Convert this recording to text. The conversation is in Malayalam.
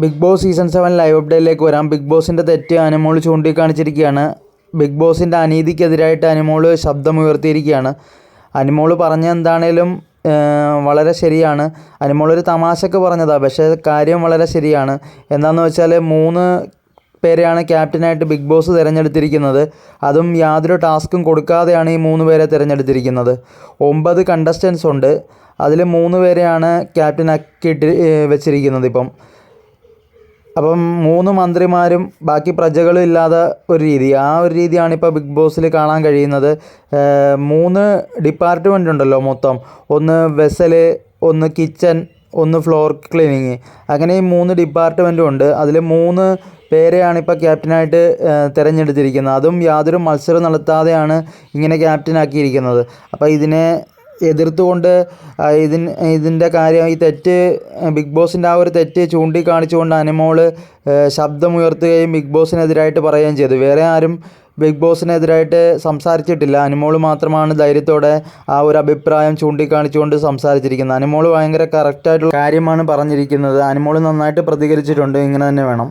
Bigg Boss season seven live അപ്ഡേറ്റിലേക്ക് വരാം. ബിഗ് ബോസിന്റെ തെറ്റ് അനുമോൾ ചൂണ്ടിക്കാണിച്ചിരിക്കുകയാണ്. ബിഗ് ബോസിന്റെ അനീതിക്കെതിരായിട്ട് അനുമോൾ ശബ്ദമുയർത്തിയിരിക്കുകയാണ്. അനുമോൾ പറഞ്ഞ എന്താണേലും വളരെ ശരിയാണ്. അനുമോൾ ഒരു തമാശക്ക് പറഞ്ഞതാണ് പക്ഷേ കാര്യം വളരെ ശരിയാണ്. എന്താണെന്ന് വെച്ചാൽ മൂന്ന് പേരെയാണ് ക്യാപ്റ്റനായിട്ട് ബിഗ് ബോസ് തിരഞ്ഞെടുത്തിരിക്കുന്നത്. അതും യാതൊരു ടാസ്കും കൊടുക്കാതെയാണ് ഈ മൂന്ന് പേരെ തിരഞ്ഞെടുത്തിരിക്കുന്നത്. ഒമ്പത് കണ്ടസ്റ്റൻസ് ഉണ്ട്. അതിൽ മൂന്ന് പേരെയാണ് ക്യാപ്റ്റനാക്കിയിട്ട് ഏഹ്, വെച്ചിരിക്കുന്നത് ഇപ്പം. അപ്പം മൂന്ന് മന്ത്രിമാരും ബാക്കി പ്രജകളും ഇല്ലാതെ ഒരു രീതി. ആ ഒരു രീതിയാണ് ഇപ്പോൾ ബിഗ് ബോസിൽ കാണാൻ കഴിയുന്നത്. മൂന്ന് ഡിപ്പാർട്ട്മെന്റ് ഉണ്ടല്ലോ മൊത്തം. ഒന്ന് വെസൽ ഒന്ന് കിച്ചൺ ഒന്ന് ഫ്ലോർ ക്ലീനിങ്. അങ്ങനെ ഈ മൂന്ന് ഡിപ്പാർട്ട്മെന്റും ഉണ്ട്. അതിൽ മൂന്ന് പേരെയാണ് ഇപ്പോൾ ക്യാപ്റ്റനായിട്ട് തിരഞ്ഞെടുത്തിരിക്കുന്നത്. അതും യാതൊരു മത്സരം നടത്താതെയാണ് ഇങ്ങനെ ക്യാപ്റ്റനാക്കിയിരിക്കുന്നത്. അപ്പോൾ ഇതിനെ എതിർത്തുകൊണ്ട് ഇതിന് ഇതിൻ ഇതിന്റെ കാര്യം ഈ തെറ്റ് ബിഗ് ബോസിന്റെ ആ ഒരു തെറ്റ് ചൂണ്ടിക്കാണിച്ചുകൊണ്ട് അനുമോൾ ശബ്ദമുയർത്തുകയും ബിഗ് ബോസിനെതിരായിട്ട് പറയുകയും ചെയ്തു. വേറെ ആരും ബിഗ് ബോസിനെതിരായിട്ട് സംസാരിച്ചിട്ടില്ല. അനുമോൾ മാത്രമാണ് ധൈര്യത്തോടെ ആ ഒരു അഭിപ്രായം ചൂണ്ടിക്കാണിച്ചുകൊണ്ട് സംസാരിച്ചിരിക്കുന്നത്. അനുമോൾ ഭയങ്കര കറക്റ്റായിട്ടുള്ള കാര്യമാണ് പറഞ്ഞിരിക്കുന്നത്. അനുമോൾ നന്നായിട്ട് പ്രതികരിച്ചിട്ടുണ്ട്. ഇങ്ങനെ തന്നെ വേണം.